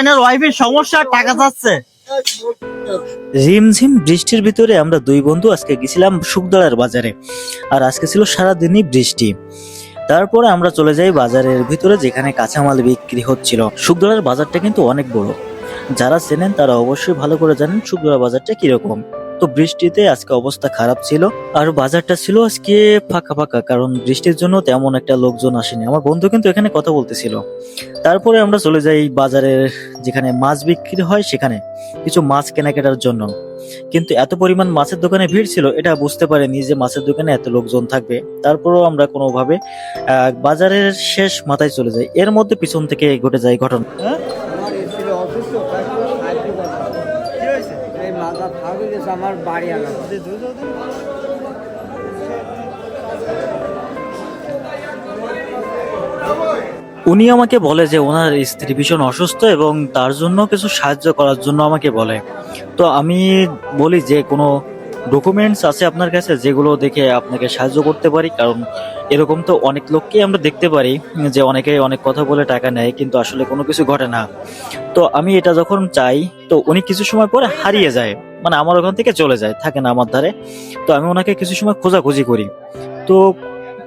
এনার সমস্যা, টাকা রিমঝিম বৃষ্টির ভিতরে আমরা দুই বন্ধু আজকে গেছিলাম সুখদলার বাজারে। আর আজকে ছিল সারাদিনই বৃষ্টি। তারপরে আমরা চলে যাই বাজারের ভিতরে যেখানে কাঁচামাল বিক্রি হচ্ছিল। সুখদলার বাজারটা কিন্তু অনেক বড়। যারা চেনেন তারা অবশ্যই ভালো করে জানেন সুখদলা বাজারটা কীরকম। তো বৃষ্টিতে আজকে অবস্থা খারাপ ছিল। আর বাজারটা ছিল আজকে ফাঁকা ফাঁকা, কারণ বৃষ্টির জন্য তেমন একটা লোকজন আসেনি। আমার বন্ধু কিন্তু এখানে কথা বলতেছিল। তারপরে আমরা চলে যাই বাজারের যেখানে মাছ বিক্রি হয় সেখানে, কিছু মাছ কেনাকাটার জন্য। কিন্তু এত পরিমাণ মাছের দোকানে ভিড় ছিল, এটা বুঝতে পারিনি যে মাছের দোকানে এত লোকজন থাকবে। তারপরেও আমরা কোনোভাবে বাজারের শেষ মাথায় চলে যাই। এর মধ্যে পিছন থেকে ঘটে যায় ঘটনা আমার ছিল অসুস্থ তারপর সাহায্য গেছে আমার বাড়ি আনা উনি আমাকে বলে যে ওনার স্ত্রী ভীষণ অসুস্থ এবং তার জন্য কিছু সাহায্য করার জন্য আমাকে বলে। তো আমি বলি যে কোনো ডকুমেন্টস আছে আপনার কাছে যেগুলো দেখে আপনাকে সাহায্য করতে পারি? কারণ এরকম তো অনেক লোককেই আমরা দেখতে পারি যে অনেকে অনেক কথা বলে টাকা নেয় কিন্তু আসলে কোনো কিছু ঘটে না। তো আমি এটা যখন চাই, তো উনি কিছু সময় পরে হারিয়ে যায়। মানে আমার ওখান থেকে চলে যায়, থাকে না আমার ধারে। তো আমি ওনাকে কিছু সময় খোঁজাখুঁজি করি। তো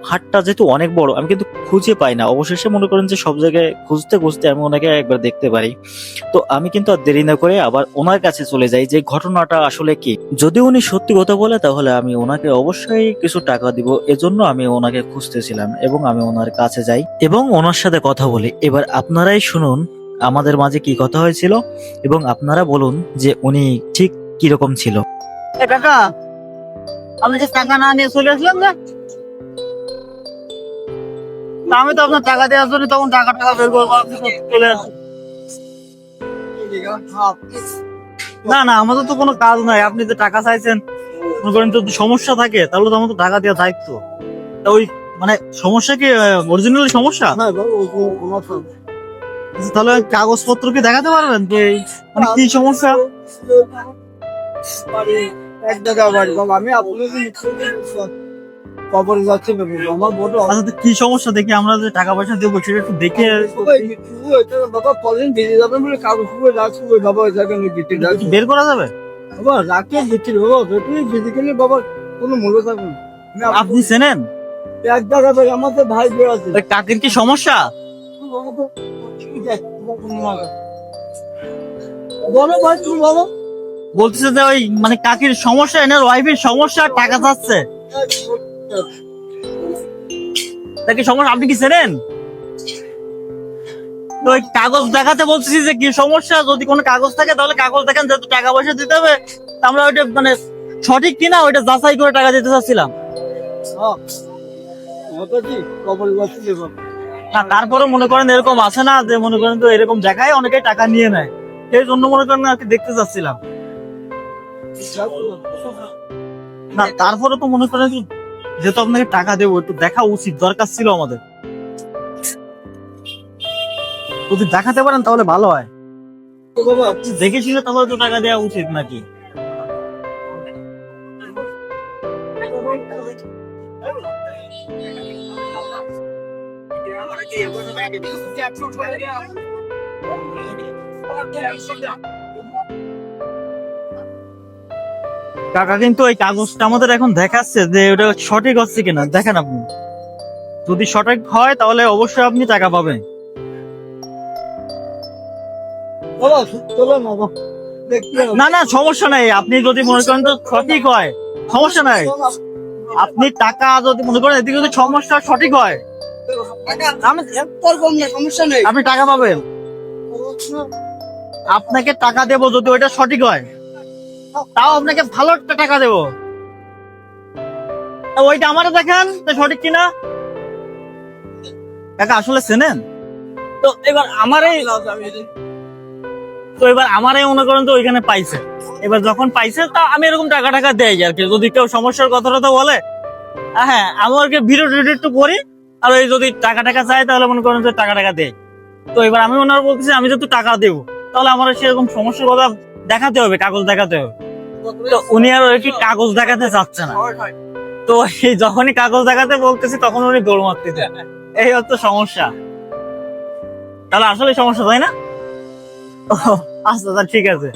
হাটটা যেহেতু অনেক বড়, আমি কিন্তু খুঁজে পাই না। অবশেষে মনে করেন যে সব জায়গায় খুঁজতে খুঁজতে আমি ওনাকে একবার দেখতে পারি। তো আমি কিন্তু আর দেরি না করে আবার ওনার কাছে চলে যাই যে ঘটনাটা আসলে কি। যদি উনি সত্যি কথা বলে, তাহলে আমি ওনাকে অবশ্যই কিছু টাকা দিব। এজন্য আমি ওনাকে খুঁজতেছিলাম এবং আমি ওনার কাছে যাই এবং ওনার সাথে কথা বলি। এবার আপনারাই শুনুন, আমাদের মাঝে কি কথা হয়েছিল এবং আপনারা বলুন যে উনি ঠিক কীরকম ছিল? কাকা যে টাকা না নিয়ে চলে আসলেন না আমি তো আপনার টাকা দেওয়ার জন্য তখন টাকা টাকা বের করব চলে না না আমাদের তো কোনো কাজ নাই। আপনি যে টাকা চাইছেন মনে করেন যদি সমস্যা থাকে তাহলে তো আমার তো টাকা দেওয়া দায়িত্ব। তা ওই মানে সমস্যা কি অরিজিনাল সমস্যা? আচ্ছা, তাহলে ওই কাগজপত্র কি দেখাতে পারবেন যে মানে কি সমস্যা? এক টাকা বাড়ি বাবা আমি আপনাকে কবরে যাচ্ছি আমার বড় আচ্ছা কি সমস্যা দেখি আমরা যে টাকা পয়সা দেবো সেটা একটু দেখে বাবা যাবেন বলে কাগজ বাবা দিতে বের করা যাবে বাবা বাবা বাবা কোনো মূল্য থাকবে না আপনি চেনেন এক টাকা বাড়ি আমার তো ভাই বের আছে কাকের কি সমস্যা বলো ভাই তুমি বলো বলতেছে যে ওই মানে কাকির সমস্যা, এনার ওয়াইফের সমস্যা, টাকা চাচ্ছে। তা কি সমস্যা, আপনি কি চেনেন? ওই কাগজ দেখাতে বলতেছি যে কি সমস্যা, যদি কোনো কাগজ থাকে তাহলে কাগজ দেখেন, যেহেতু টাকা পয়সা দিতে হবে আমরা ওইটা মানে সঠিক কিনা, ওইটা যাচাই করে টাকা দিতে চাচ্ছিলাম। তারপরে মনে করেন এরকম আছে না, যে মনে করেন তো এরকম জায়গায় অনেকে টাকা নিয়ে নেয়। সেই জন্য মনে করেন আর কি দেখতে চাচ্ছিলাম। না, তারপরে তো মনে করেন যে যেহেতু আপনাকে টাকা দেবো, একটু দেখা উচিত, দরকার ছিল আমাদের। যদি দেখাতে পারেন তাহলে ভালো হয়। দেখে শুনে তাহলে তো টাকা দেওয়া উচিত নাকি? কাকা, কিন্তু ওই কাগজটা আমাদের এখন দেখাচ্ছে যে ওটা সঠিক হচ্ছে কিনা। দেখেন আপনি। যদি সঠিক হয়, তাহলে অবশ্যই আপনি টাকা পাবেন। না। না, সমস্যা নাই। আপনি যদি মনে করেন তো সঠিক হয়, সমস্যা নাই। আপনি টাকা যদি মনে করেন, এদিকে যদি সমস্যা সঠিক হয়, আপনি টাকা পাবেন। আপনাকে টাকা দেবো যদি ওইটা সঠিক হয়। তাও আপনাকে ভালো একটা টাকা দেবো। ওইটা আমারও দেখেন সঠিক কিনা? কাকা, আসলে চেনেন? তো এবার আমারই তো এবার আমারই মনে করেন তো ওইখানে পাইছে। এবার যখন পাইছে, তা আমি এরকম টাকা টাকা দেয় আর কি। যদি কেউ সমস্যার কথাটা তো বলে হ্যাঁ আমাকে ভিডিও টিডিও একটু করি, আর ওই যদি টাকা টাকা চাই তাহলে মনে করেন যে টাকা টাকা দেয় তো এবার আমি ওনার বলতেছি, আমি যেহেতু টাকা দেবো, তাহলে আমার সেরকম সমস্যার কথা দেখাতে হবে কাগজ দেখাতে হবে। তো উনি আর ওই কি কাগজ দেখাতে চাচ্ছে না। তো এই যখনই কাগজ দেখাতে বলতেছি তখন উনি দৌড় মারতেছে। এই হচ্ছে সমস্যা। তাহলে আসলে সমস্যা তাই না? আচ্ছা ঠিক আছে।